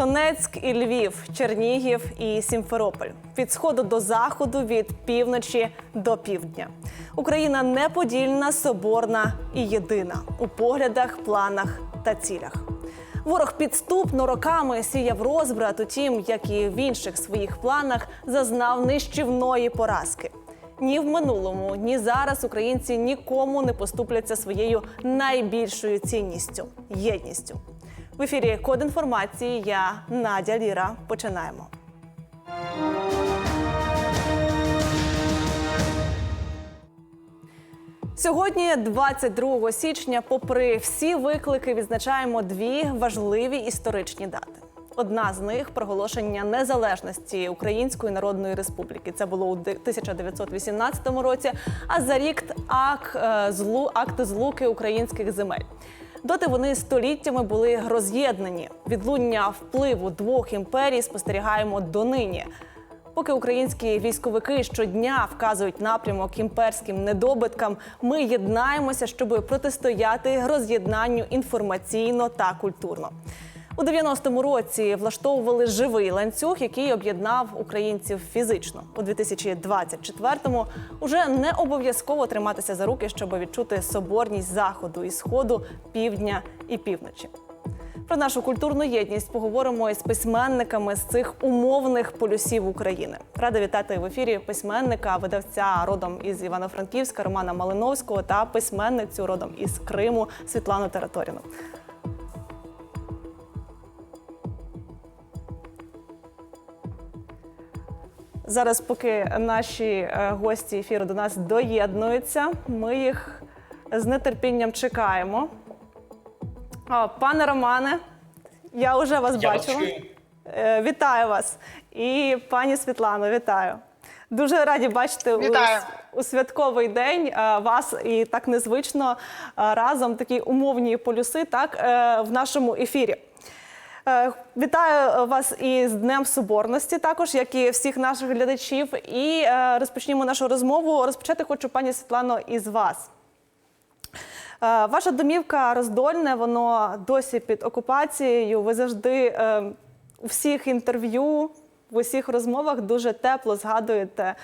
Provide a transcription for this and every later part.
Донецьк і Львів, Чернігів і Сімферополь від сходу до заходу, від півночі до півдня. Україна неподільна, соборна і єдина у поглядах, планах та цілях. Ворог підступно роками сіяв розбрат, утім, як і в інших своїх планах, зазнав нищівної поразки. Ні в минулому, ні зараз українці нікому не поступляться своєю найбільшою цінністю єдністю. В ефірі Код інформації. Я Надя Ліра. Починаємо. Сьогодні, 22 січня, попри всі виклики, відзначаємо дві важливі історичні дати. Одна з них проголошення незалежності Української Народної Республіки. Це було у 1918 році. А за рік акт е, злу акт злуки українських земель. Доти вони століттями були роз'єднані. Відлуння впливу двох імперій спостерігаємо донині. Поки українські військовики щодня вказують напрямок імперським недобиткам, ми єднаємося, щоб протистояти роз'єднанню інформаційно та культурно. У 90-му році влаштовували живий ланцюг, який об'єднав українців фізично. У 2024-му уже не обов'язково триматися за руки, щоб відчути соборність заходу і сходу, півдня і півночі. Про нашу культурну єдність поговоримо із письменниками з цих умовних полюсів України. Рада вітати в ефірі письменника, видавця родом із Івано-Франківська Романа Малиновського та письменницю родом із Криму Світлану Тераторіну. Зараз, поки наші е, гості ефіру до нас доєднуються, ми їх з нетерпінням чекаємо. О, пане Романе, я вже вас Я вас бачила. чую. Е, Вітаю вас. І пані Світлано, вітаю. Дуже раді бачити у, Вітаю. у святковий день е, вас і так незвично разом такі умовні полюси так, в нашому ефірі. Е, Вітаю вас із Днем Соборності, також як і всіх наших глядачів. І е, розпочнімо нашу розмову. Розпочати хочу, пані Світлано, із вас. Е, Ваша домівка роздольне, воно досі під окупацією. Ви завжди е, у всіх інтерв'ю, в усіх розмовах дуже тепло згадуєте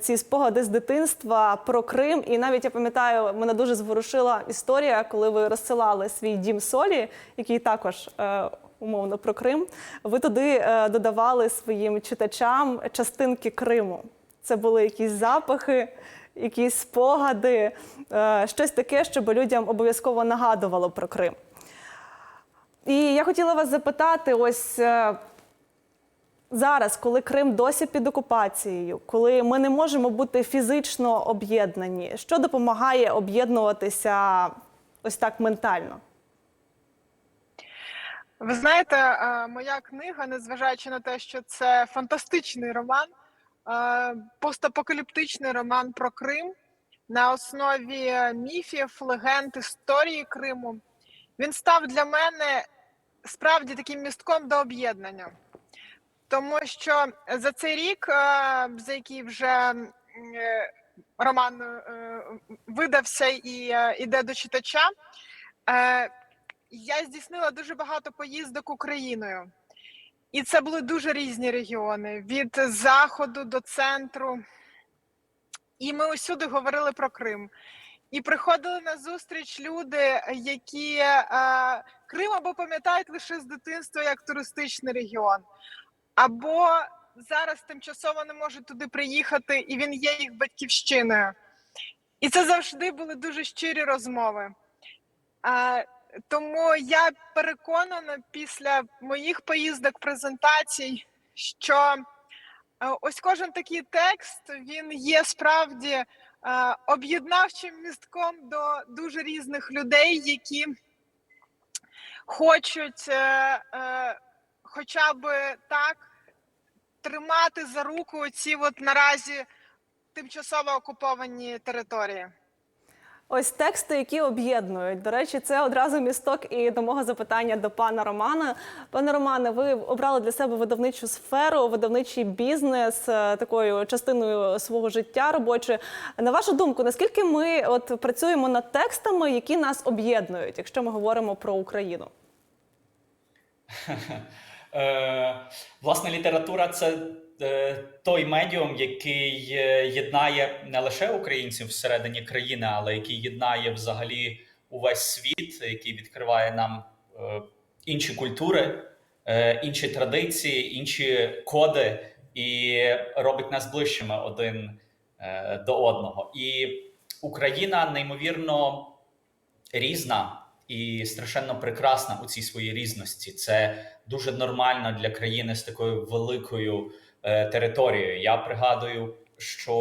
ці спогади з дитинства про Крим. І навіть я пам'ятаю, мене дуже зворушила історія, коли ви розсилали свій дім солі, який також. Умовно про Крим, ви туди е, додавали своїм читачам частинки Криму. Це були якісь запахи, якісь спогади, е, щось таке, щоб людям обов'язково нагадувало про Крим. І я хотіла вас запитати: ось е, зараз, коли Крим досі під окупацією, коли ми не можемо бути фізично об'єднані, що допомагає об'єднуватися ось так ментально? Ви знаєте, е, моя книга, незважаючи на те, що це фантастичний роман, е, постапокаліптичний роман про Крим на основі міфів, легенд, історії Криму, він став для мене справді таким містком до об'єднання. Тому що за цей рік, е, за який вже роман видався і іде до читача, я здійснила дуже багато поїздок Україною. І це були дуже різні регіони від заходу до центру. І ми усюди говорили про Крим. І приходили на зустріч люди, які е, Крим або пам'ятають лише з дитинства як туристичний регіон, або зараз тимчасово не можуть туди приїхати, і він є їх батьківщиною. І це завжди були дуже щирі розмови. А, тому я переконана після моїх поїздок презентацій, що е, ось кожен такий текст він є справді е, об'єднавчим містком до дуже різних людей, які хочуть е, хоча б так тримати за руку ці от наразі тимчасово окуповані території. Ось тексти, які об'єднують. До речі, це одразу місток і до мого запитання до пана Романа. Пане Романе, ви обрали для себе видавничу сферу, видавничий бізнес е, такою частиною свого життя робочою. На вашу думку, наскільки ми от працюємо над текстами, які нас об'єднують, якщо ми говоримо про Україну? Е, власне, література це той медіум, який е, єднає не лише українців всередині країни, але який єднає взагалі увесь світ, який відкриває нам е, інші культури, е, інші традиції, інші коди і робить нас ближчими один е, до одного. І Україна неймовірно різна і страшенно прекрасна у цій своїй різності. Це дуже нормально для країни з такою великою е, територією. Я пригадую, що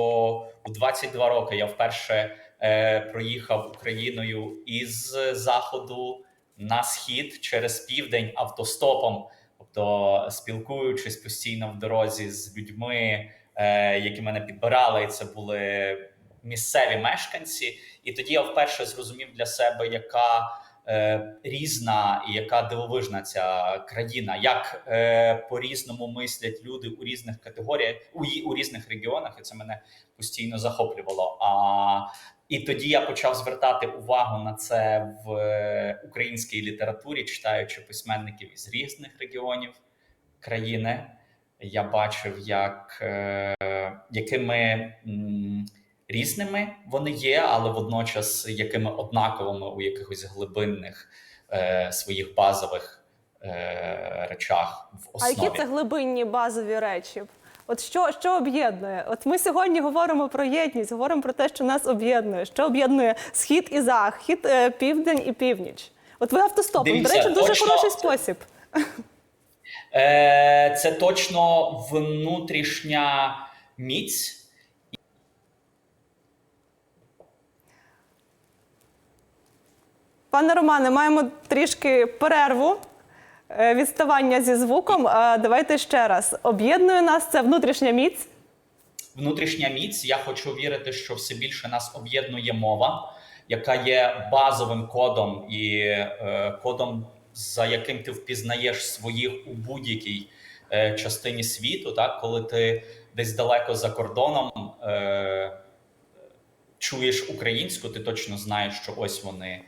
у 22 роки я вперше е, проїхав Україною із заходу на схід через південь автостопом, тобто спілкуючись постійно в дорозі з людьми, е, які мене підбирали, і це були місцеві мешканці. І тоді я вперше зрозумів для себе, яка е, різна і яка дивовижна ця країна, як е, по-різному мислять люди у різних категоріях, у, у різних регіонах, і це мене постійно захоплювало. А і тоді я почав звертати увагу на це в е, українській літературі, читаючи письменників із різних регіонів країни. Я бачив, як е, якими різними вони є, але водночас якими однаковими у якихось глибинних е, своїх базових е, речах в А які це глибинні базові речі? От що, що об'єднує? От ми сьогодні говоримо про єдність, говоримо про те, що нас об'єднує. Що об'єднує схід і захід, е, південь і північ? От ви автостопом, Дивіться, до речі, дуже точно. хороший спосіб. Е, це точно внутрішня міць. Пане Романе, маємо трішки перерву. е, Відставання зі звуком. Е, Давайте ще раз. Об'єднує нас це внутрішня міць. внутрішня міць. Я хочу вірити, що все більше нас об'єднує мова, яка є базовим кодом і е, кодом, за яким ти впізнаєш своїх у будь-якій е, частині світу. Так, коли ти десь далеко за кордоном е, чуєш українську, ти точно знаєш, що ось вони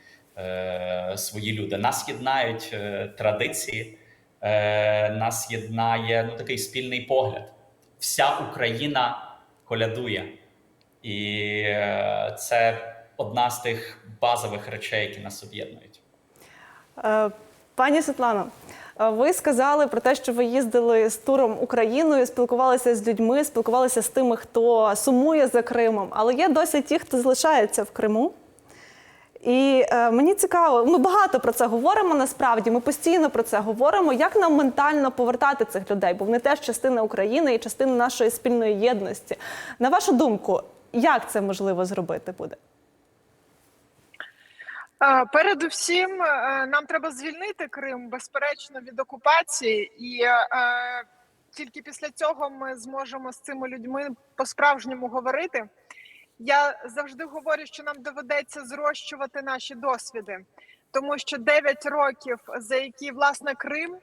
свої люди. Нас єднають е, традиції, е, нас єднає ну, такий спільний погляд. Вся Україна колядує, і е, це одна з тих базових речей, які нас об'єднують. Е, Пані Світлано, е, ви сказали про те, що ви їздили з туром Україною, спілкувалися з людьми, спілкувалися з тими, хто сумує за Кримом. Але є досі ті, хто залишається в Криму. І е, мені цікаво, ми багато про це говоримо насправді. Ми постійно про це говоримо. Як нам ментально повертати цих людей? Бо вони теж частина України і частина нашої спільної єдності. На вашу думку, як це можливо зробити буде? Е, Передусім, е, нам треба звільнити Крим безперечно від окупації, і е, тільки після цього ми зможемо з цими людьми по-справжньому говорити. Я завжди говорю, що нам доведеться зрощувати наші досвіди, тому що 9 років, за які власне Крим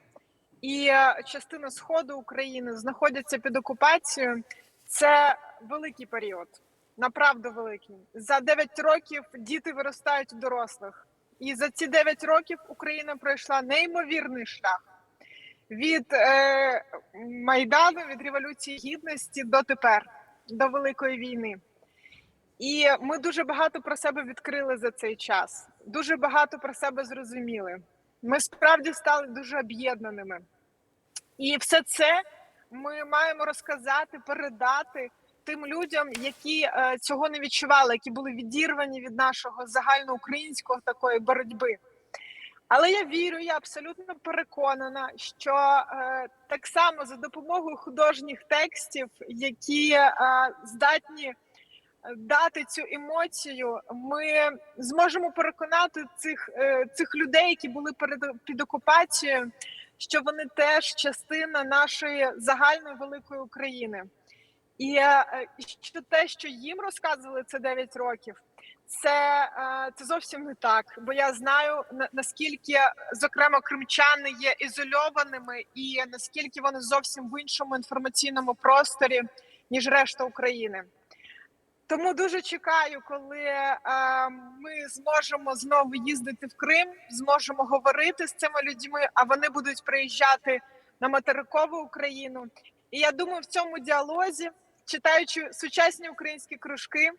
і е, частина сходу України знаходяться під окупацією, це великий період. Направду великий. За 9 років діти виростають у дорослих, і за ці 9 років Україна пройшла неймовірний шлях від е, майдану, від революції гідності до тепер, до великої війни. І ми дуже багато про себе відкрили за цей час. Дуже багато про себе зрозуміли. Ми справді стали дуже об'єднаними. І все це ми маємо розказати, передати тим людям, які е, цього не відчували, які були відірвані від нашого загальноукраїнського такої боротьби. Але я вірю, я абсолютно переконана, що е, так само за допомогою художніх текстів, які е, здатні дати цю емоцію, ми зможемо переконати цих, е, цих людей, які були перед під окупацією, що вони теж частина нашої загальної великої України. І е, що те, що їм розказували це 9 років, це, е, це зовсім не так. Бо я знаю наскільки, зокрема, кримчани є ізольованими, і наскільки вони зовсім в іншому інформаційному просторі, ніж решта України. Тому дуже чекаю, коли е, ми зможемо знову їздити в Крим, зможемо говорити з цими людьми, а вони будуть приїжджати на материкову Україну. І я думаю, в цьому діалозі, читаючи сучасні українські кружки,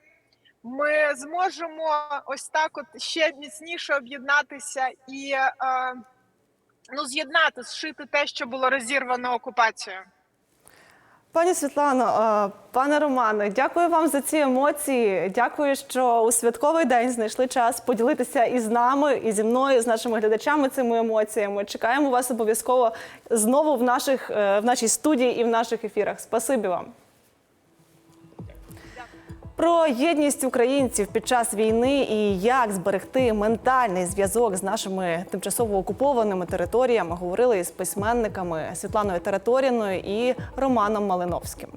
ми зможемо ось так, от ще міцніше об'єднатися і е, ну, з'єднати, зшити те, що було розірвано окупацією. Пані Світлано, пане Романе, дякую вам за ці емоції. Дякую, що у святковий день знайшли час поділитися і з нами, і зі мною, з нашими глядачами цими емоціями. Чекаємо вас обов'язково знову в наших е, в нашій студії і в наших ефірах. Спасибі вам. Про єдність українців під час війни і як зберегти ментальний зв'язок з нашими тимчасово окупованими територіями говорили із письменниками Світланою Тераторіною і Романом Малиновським.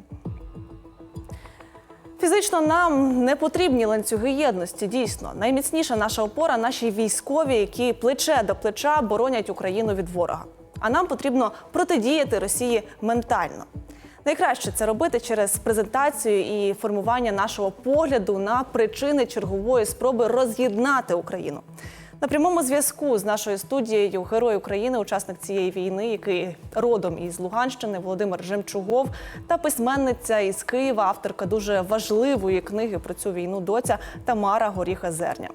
Фізично нам не потрібні ланцюги єдності. Дійсно, найміцніша наша опора наші військові, які плече до плеча боронять Україну від ворога. А нам потрібно протидіяти Росії ментально. Найкраще це робити через презентацію і формування нашого погляду на причини чергової спроби роз'єднати Україну. На прямому зв'язку з нашою студією Герой України, учасник цієї війни, який родом із Луганщини, Володимир Жемчугов, та письменниця із Києва, авторка дуже важливої книги про цю війну доця Тамара Горіха Зерня.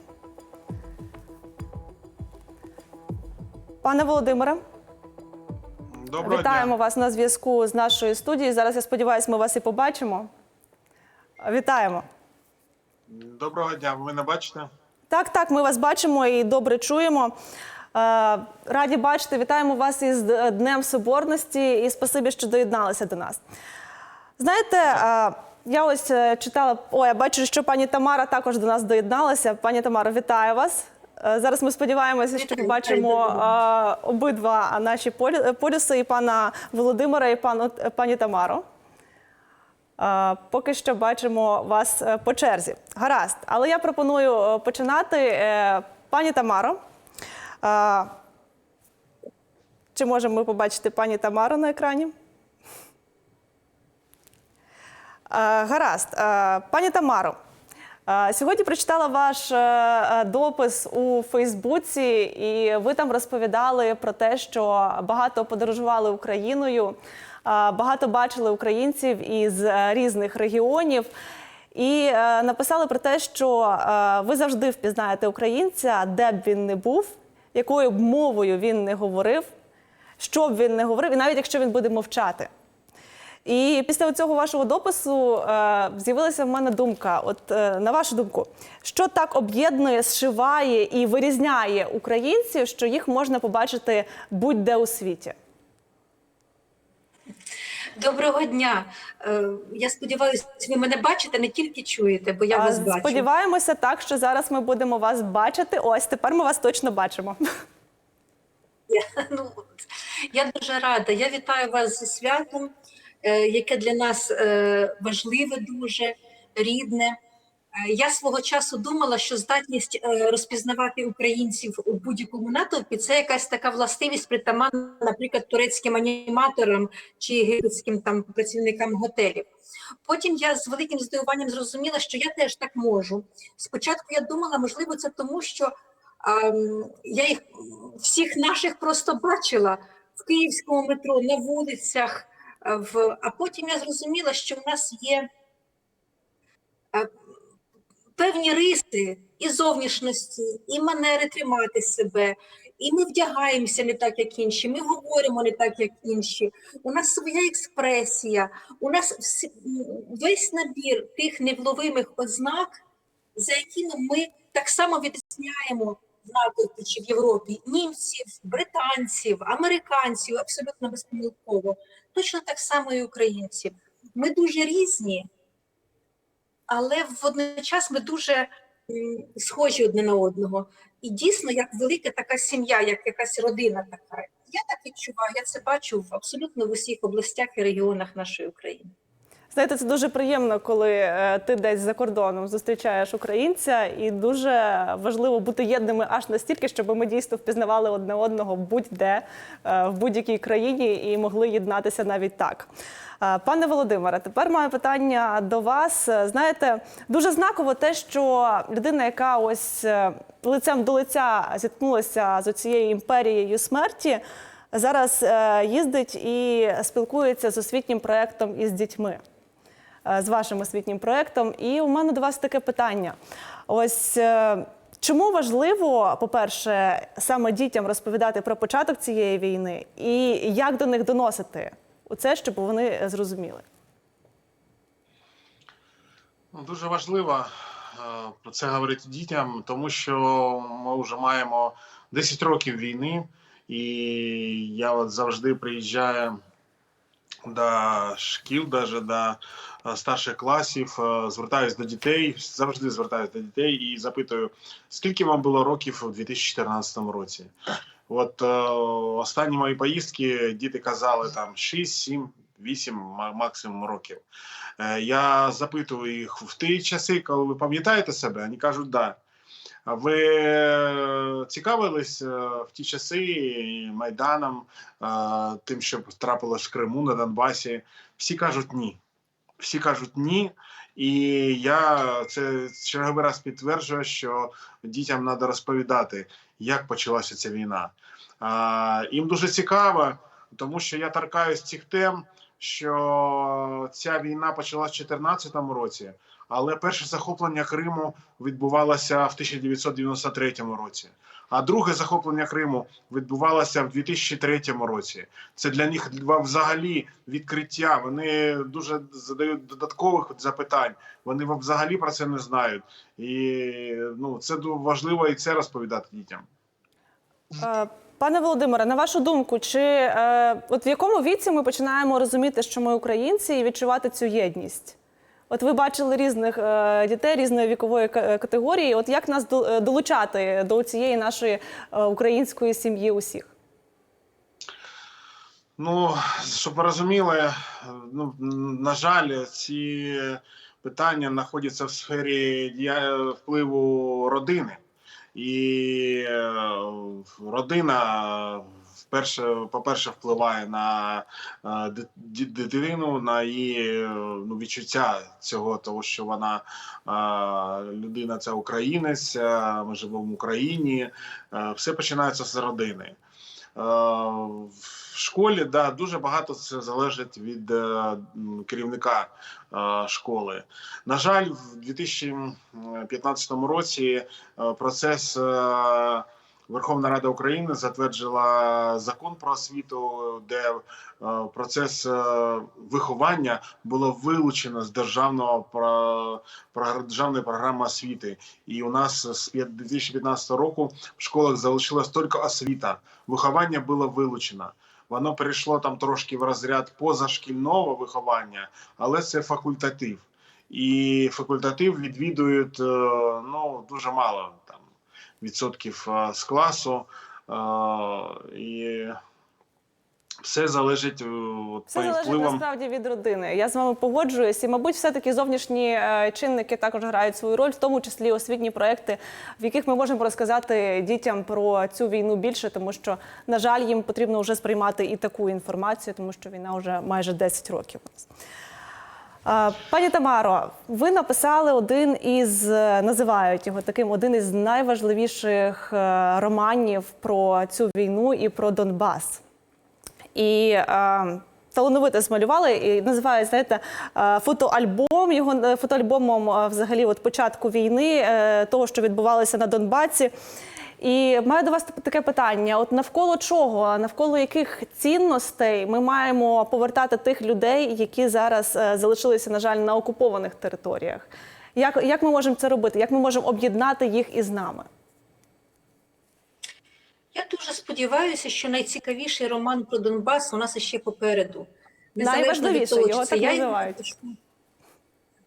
Пане Володимире, Доброго вітаємо дня. вас на зв'язку з нашою студією. Зараз я сподіваюся, ми вас і побачимо. Вітаємо. Доброго дня. Ви мене бачите? Так, так, ми вас бачимо і добре чуємо. Е, Раді бачити, вітаємо вас із Днем Соборності і спасибі, що доєдналися до нас. Знаєте, е, я ось е, читала, о, я бачу, що пані Тамара також до нас доєдналася. Пані Тамара, вітаю вас. Е, Зараз ми сподіваємося, що побачимо е, обидва наші е, полюси, і пана Володимира, і пану, е, пані Тамару. Е, Поки що бачимо вас е, по черзі. Гаразд. Але я пропоную е, починати. Е, Пані Тамаро, е, чи можемо ми побачити пані Тамару на екрані? Е, Гаразд. Е, Пані Тамаро, е, сьогодні прочитала ваш е, е, допис у Фейсбуці, і ви там розповідали про те, що багато подорожували Україною, е, багато бачили українців із е, різних регіонів. І е, написали про те, що е, ви завжди впізнаєте українця, де б він не був, якою б мовою він не говорив, що б він не говорив, і навіть якщо він буде мовчати. І після цього вашого допису е, з'явилася в мене думка: от е, на вашу думку, що так об'єднує, зшиває і вирізняє українців, що їх можна побачити будь-де у світі? Доброго дня. Е, Я сподіваюся, ви мене бачите, не тільки чуєте, бо я А, вас бачу. Сподіваємося, так що зараз ми будемо вас бачити. Ось тепер ми вас точно бачимо. Ну, я дуже рада. Я вітаю вас зі святом, е, яке для нас е, важливе, дуже рідне. Е, Я свого часу думала, що здатність е, розпізнавати українців у будь-якому натовпі це якась така властивість притаманна, наприклад, турецьким аніматорам чи єгипетським там працівникам готелів. Потім я з великим здивуванням зрозуміла, що я теж так можу. Спочатку я думала, можливо, це тому, що ем, я їх всіх наших просто бачила в київському метро, на вулицях. В... А потім я зрозуміла, що в нас є е, певні риси і зовнішності, і манери тримати себе. І ми вдягаємося не так, як інші, ми говоримо не так, як інші. У нас своя експресія, у нас всі- весь набір тих невловимих ознак, за якими ми так само відрізняємо в натовпі чи в Європі німців, британців, американців, абсолютно безпомилково. Точно так само і українців. Ми дуже різні, але водночас ми дуже схожі одне на одного. І дійсно, як велика така сім'я, як якась родина така. Я так відчуваю, я це бачу в абсолютно в усіх областях і регіонах нашої України. Знаєте, це дуже приємно, коли е, ти десь за кордоном зустрічаєш українця, і дуже важливо бути єдними аж настільки, щоб ми дійсно впізнавали одне одного будь-де е, в будь-якій країні і могли єднатися навіть так. Е, Пане Володимире, тепер маю питання до вас. Знаєте, дуже знаково те, що людина, яка ось лицем до лиця зіткнулася з цією імперією смерті, зараз їздить і спілкується з освітнім проєктом із дітьми, з вашим освітнім проєктом. І у мене до вас таке питання. Ось е, чому важливо, по-перше, саме дітям розповідати про початок цієї війни, і як до них доносити це, щоб вони зрозуміли? Ну, Дуже важливо е, про це говорити дітям, тому що ми вже маємо 10 років війни, і я от завжди приїжджаю до шкіл, даже до е, старших класів, е, звертаюсь до дітей, завжди звертаюсь до дітей і запитую, скільки вам було років у 2014 році. От е, останні мої поїздки діти казали там 6, 7, 8 максимум років. Я запитую їх в ті часи, коли ви пам'ятаєте себе, вони кажуть, да. Ви е, цікавились е, в ті часи Майданом, е, тим, що трапилось в Криму на Донбасі? Всі кажуть ні. Всі кажуть ні. І я це черговий раз підтверджую, що дітям треба розповідати, як почалася ця війна. Їм дуже цікаво, тому що я торкаюсь цих тем, що ця війна почалась в 2014 році, але перше захоплення Криму відбувалося в 1993 році. А друге захоплення Криму відбувалося в 2003 році. Це для них взагалі відкриття. Вони дуже задають додаткових запитань. Вони взагалі про це не знають. І ну це важливо і це розповідати дітям. Е, Пане Володимире, на вашу думку, чи е, от в якому віці ми починаємо розуміти, що ми українці, і відчувати цю єдність? От ви бачили різних е, дітей різної вікової категорії. От як нас е, долучати до цієї нашої е, української сім'ї усіх? Ну, щоб ви розуміли, ну на жаль, ці питання знаходяться в сфері впливу родини, і е, родина вперше, по-перше, впливає на е, дитину, на її е, ну, відчуття цього, того, що вона людина це українець, ми живемо в Україні. Все починається з родини. Е, В школі да, дуже багато це залежить від е, керівника е, школи. На жаль, в 2015 році процес Верховна Рада України затвердила закон про освіту, де е, процес е, виховання було вилучено з державного про, державної програми освіти. І у нас з 2015 року в школах залишилась тільки освіта. Виховання було вилучено. Воно перейшло там трошки в розряд позашкільного виховання, але це факультатив. І факультатив відвідують е, ну, дуже мало відсотків е, з класу. Е, І все залежить е, от, Все залежить впливам. насправді від родини. Я з вами погоджуюсь, і мабуть, все таки зовнішні чинники також грають свою роль, в тому числі освітні проекти, в яких ми можемо розказати дітям про цю війну більше, тому що на жаль, їм потрібно вже сприймати і таку інформацію, тому що війна вже майже 10 років. у нас. Е, Пані Тамаро, ви написали один із е, називають його таким один із найважливіших е, романів про цю війну і про Донбас. І е, талановито змалювали і називають, знаєте, фотоальбом. Його фотоальбомом взагалі от початку війни, того, що відбувалося на Донбасі. І маю до вас таке питання: от навколо чого, навколо яких цінностей ми маємо повертати тих людей, які зараз е, залишилися, на жаль, на окупованих територіях? Як, як ми можемо це робити? Як ми можемо об'єднати їх із нами? Я дуже сподіваюся, що найцікавіший роман про Донбас у нас ще попереду. Незалежно від того, його чи це так я називають.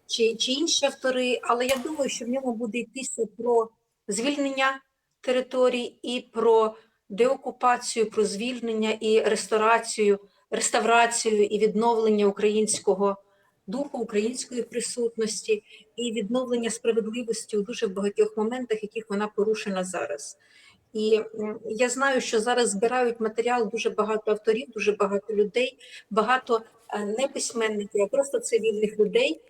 Чи, чи інші автори, але я думаю, що в ньому буде йтися про звільнення територій і про деокупацію, про звільнення і ресторацію, реставрацію і відновлення українського духу, української присутності і відновлення справедливості у дуже багатьох моментах, яких вона порушена зараз. І я знаю, що зараз збирають матеріал дуже багато авторів, дуже багато людей, багато е, не письменників, а просто цивільних людей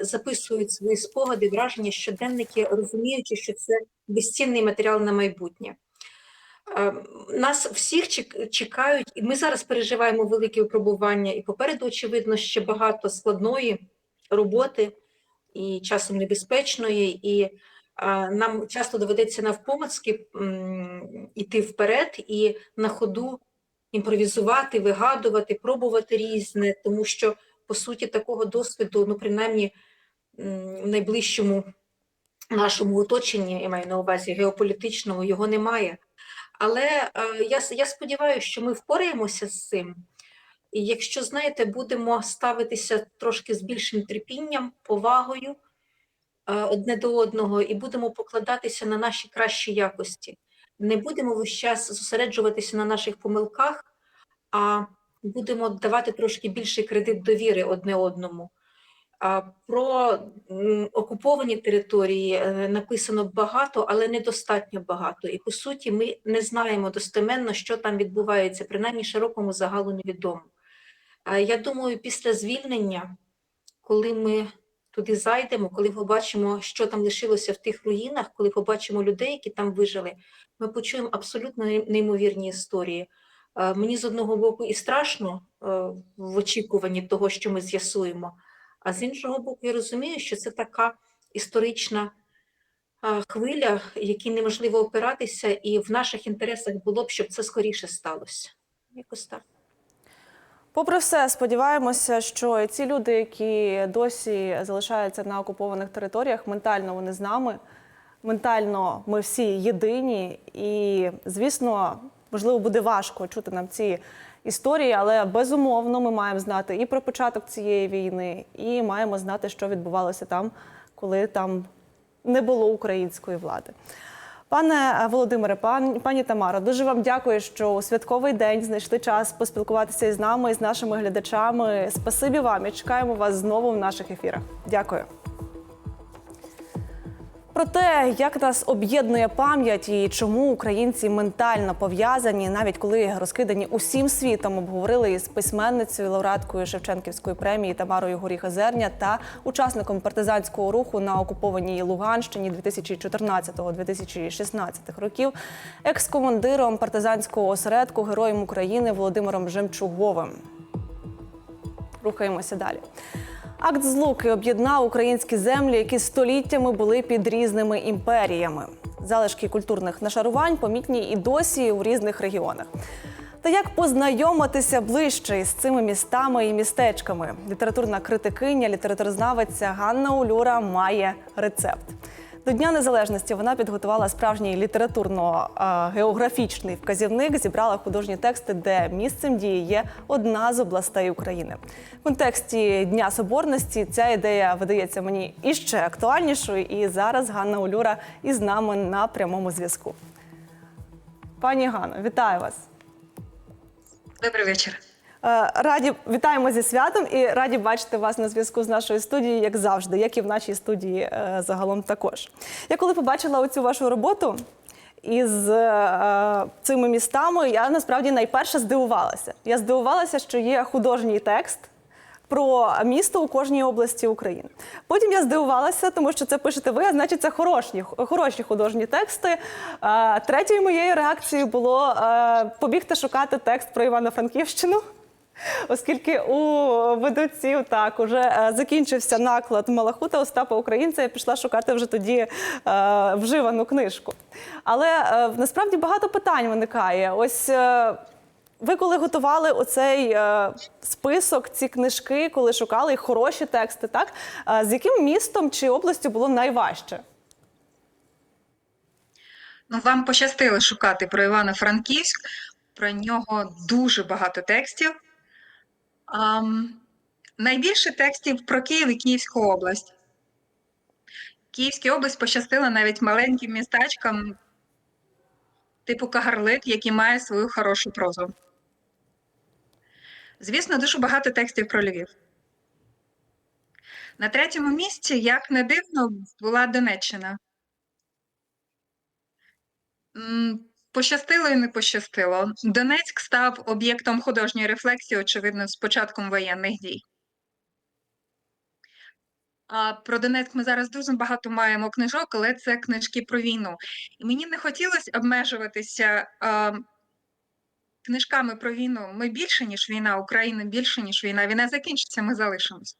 записують свої спогади, враження, щоденники, розуміючи, що це безцінний матеріал на майбутнє. Е, Нас всіх чекають, і ми зараз переживаємо великі випробування, і попереду, очевидно, ще багато складної роботи і часом небезпечної, і нам часто доведеться навпомацьки м, іти вперед і на ходу імпровізувати, вигадувати, пробувати різне, тому що, по суті, такого досвіду, ну, принаймні, в найближчому нашому оточенні, я маю на увазі геополітичному, його немає. Але е, я, я сподіваюся, що ми впораємося з цим. І якщо, знаєте, будемо ставитися трошки з більшим терпінням, повагою е, одне до одного, і будемо покладатися на наші кращі якості. Не будемо весь час зосереджуватися на наших помилках, а будемо давати трошки більший кредит довіри одне одному. Про окуповані території е, написано багато, але недостатньо багато. І по суті, ми не знаємо достеменно, що там відбувається, принаймні широкому загалу невідомо. Я думаю, після звільнення, коли ми туди зайдемо, коли побачимо, що там лишилося в тих руїнах, коли побачимо людей, які там вижили, ми почуємо абсолютно неймовірні історії. Е, Мені з одного боку і страшно е, в очікуванні того, що ми з'ясуємо. А з іншого боку, я розумію, що це така історична хвиля, якій неможливо опиратися, і в наших інтересах було б, щоб це скоріше сталося. Якось так. Попри все, сподіваємося, що ці люди, які досі залишаються на окупованих територіях, ментально вони з нами, ментально ми всі єдині. І, звісно, можливо, буде важко чути нам ці історії, але безумовно ми маємо знати і про початок цієї війни, і маємо знати, що відбувалося там, коли там не було української влади. Пане Володимире, пан, пані Тамаро, дуже вам дякую, що у святковий день знайшли час поспілкуватися із нами, і з нашими глядачами. Спасибі вам і чекаємо вас знову в наших ефірах. Дякую. Про те, як нас об'єднує пам'ять і чому українці ментально пов'язані, навіть коли розкидані усім світом, обговорили із письменницею, лауреаткою Шевченківської премії Тамарою Горіха-Зерня та учасником партизанського руху на окупованій Луганщині 2014-2016 років, екс-командиром партизанського осередку Героєм України Володимиром Жемчуговим. Рухаємося далі. Акт злуки об'єднав українські землі, які століттями були під різними імперіями. Залишки культурних нашарувань помітні і досі у різних регіонах. Та як познайомитися ближче із цими містами і містечками? Літературна критикиня, літературознавиця Ганна Улюра має рецепт. До Дня Незалежності вона підготувала справжній літературно-географічний вказівник, зібрала художні тексти, де місцем дії є одна з областей України. В контексті Дня Соборності ця ідея видається мені іще актуальнішою. І зараз Ганна Улюра із нами на прямому зв'язку. Пані Ганно, вітаю вас. Добрий вечір. Е, Раді вітаємо зі святом і раді бачити вас на зв'язку з нашою студією, як завжди, як і в нашій студії е, загалом також. Я коли побачила оцю вашу роботу із е, цими містами, я насправді найперше здивувалася. Я здивувалася, що є художній текст. Про місто у кожній області України. Потім я здивувалася, тому що це пишете ви, а значить, це хороші, хороші художні тексти. Третьою моєю реакцією було побігти шукати текст про Івано-Франківщину. Оскільки у видавців так уже е, закінчився наклад Малахута Остапа Українця, я пішла шукати вже тоді е, вживану книжку. Але е, насправді багато питань виникає. Ось е, ви коли готували оцей е, список, ці книжки, коли шукали хороші тексти, так е, з яким містом чи областю було найважче? Ну, вам пощастило шукати про Івано-Франківськ. Про нього дуже багато текстів. Найбільше текстів про Київ і Київську область. Київській область пощастило навіть маленьким містечкам, типу Кагарлик, який має свою хорошу прозу. Звісно, дуже багато текстів про Львів. На третьому місці, як не дивно, була Донеччина. Пощастило і не пощастило. Донецьк став об'єктом художньої рефлексії, очевидно, з початком воєнних дій. А про Донецьк ми зараз дуже багато маємо книжок, але це книжки про війну. І мені не хотілося обмежуватися а, книжками про війну. Ми більше, ніж війна, Україна більше, ніж війна. Війна закінчиться, ми залишимось.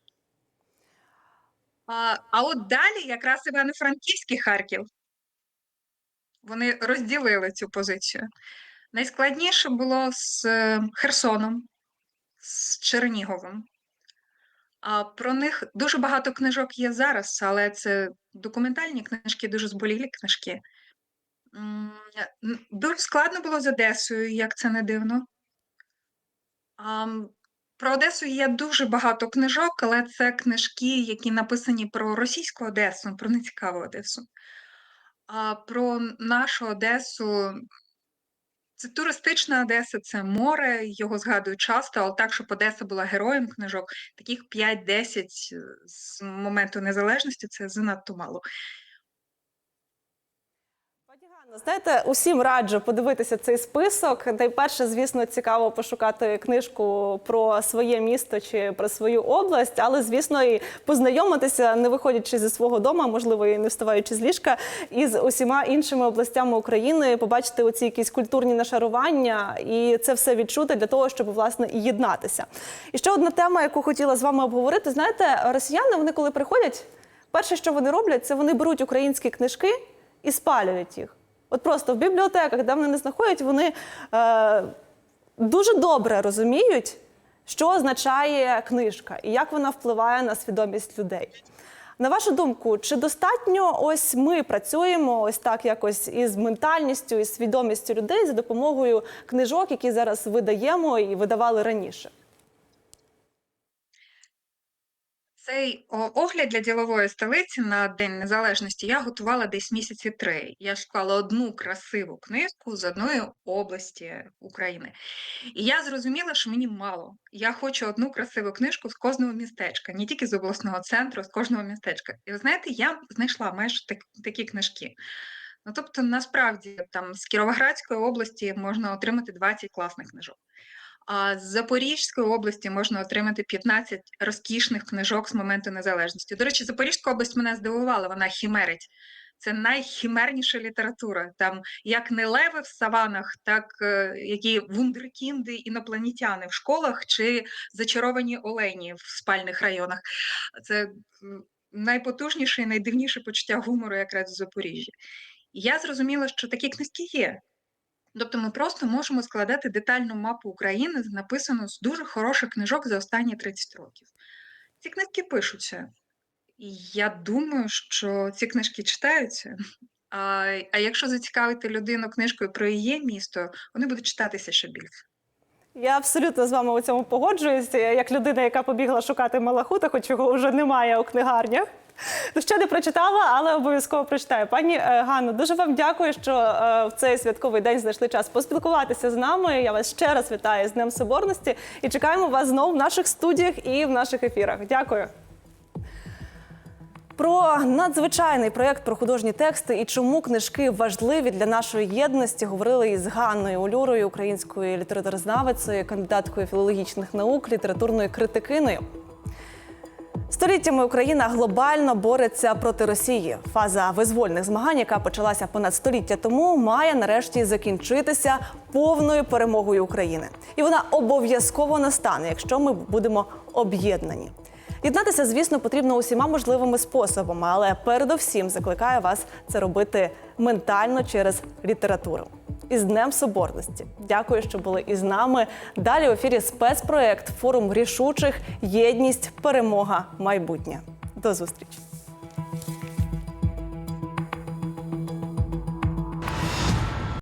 А, а от далі якраз Івано-Франківський Харків. Вони розділили цю позицію. Найскладніше було з е, Херсоном, з Черніговом. А про них дуже багато книжок є зараз, але це документальні книжки, дуже зболілі книжки. Дуже складно було з Одесою, як це не дивно. Про Одесу є дуже багато книжок, але це книжки, які написані про російську Одесу, про нецікаву Одесу. А про нашу Одесу це туристична Одеса, це море, його згадують часто, але так, щоб Одеса була героєм книжок, таких 5-10 з моменту незалежності це занадто мало. Знаєте, усім раджу подивитися цей список. Найперше, звісно, цікаво пошукати книжку про своє місто чи про свою область, але звісно, і познайомитися, не виходячи зі свого дому, можливо, і не вставаючи з ліжка, із усіма іншими областями України, побачити оці якісь культурні нашарування і це все відчути для того, щоб власне і єднатися. І ще одна тема, яку хотіла з вами обговорити. Знаєте, росіяни, вони коли приходять, перше, що вони роблять, це вони беруть українські книжки і спалюють їх. От просто в бібліотеках, де вони не знаходять, вони е, дуже добре розуміють, що означає книжка і як вона впливає на свідомість людей. На вашу думку, чи достатньо ось ми працюємо ось так якось із ментальністю і свідомістю людей за допомогою книжок, які зараз видаємо і видавали раніше? Цей огляд для ділової столиці на День Незалежності я готувала десь місяці три. Я шукала одну красиву книжку з одної області України. І я зрозуміла, що мені мало. Я хочу одну красиву книжку з кожного містечка, не тільки з обласного центру, з кожного містечка. І ви знаєте, я знайшла майже так, такі книжки. Ну, тобто, насправді, там з Кіровоградської області можна отримати 20 класних книжок. А з Запорізької області можна отримати 15 розкішних книжок з моменту незалежності. До речі, Запорізька область мене здивувала, вона хімерить. Це найхімерніша література. Там як не леви в саванах, так е, які вундеркінди, інопланетяни в школах чи зачаровані олені в спальних районах. Це найпотужніше і найдивніше почуття гумору якраз в Запоріжжі. Я зрозуміла, що такі книжки є. Тобто ми просто можемо складати детальну мапу України, написану з дуже хороших книжок за останні 30 років. Ці книжки пишуться. І я думаю, що ці книжки читаються. А, а якщо зацікавити людину книжкою про її місто, вони будуть читатися ще більше. Я абсолютно з вами у цьому погоджуюся. Як людина, яка побігла шукати Малахута, хоч його вже немає у книгарнях. Ну, ще не прочитала, але обов'язково прочитаю. Пані е, Ганно, дуже вам дякую, що е, в цей святковий день знайшли час поспілкуватися з нами. Я вас ще раз вітаю з Днем Соборності і чекаємо вас знову в наших студіях і в наших ефірах. Дякую. Про надзвичайний проєкт про художні тексти і чому книжки важливі для нашої єдності говорили із Ганною Олюрою, українською літературознавицею, кандидаткою філологічних наук, літературною критикиною. Століттями Україна глобально бореться проти Росії. Фаза визвольних змагань, яка почалася понад століття тому, має нарешті закінчитися повною перемогою України. І вона обов'язково настане, якщо ми будемо об'єднані. Єднатися, звісно, потрібно усіма можливими способами, але передовсім закликаю вас це робити ментально через літературу. Із Днем Соборності. Дякую, що були із нами. Далі в ефірі спецпроект Форум рішучих Єдність, перемога, майбутнє. До зустрічі.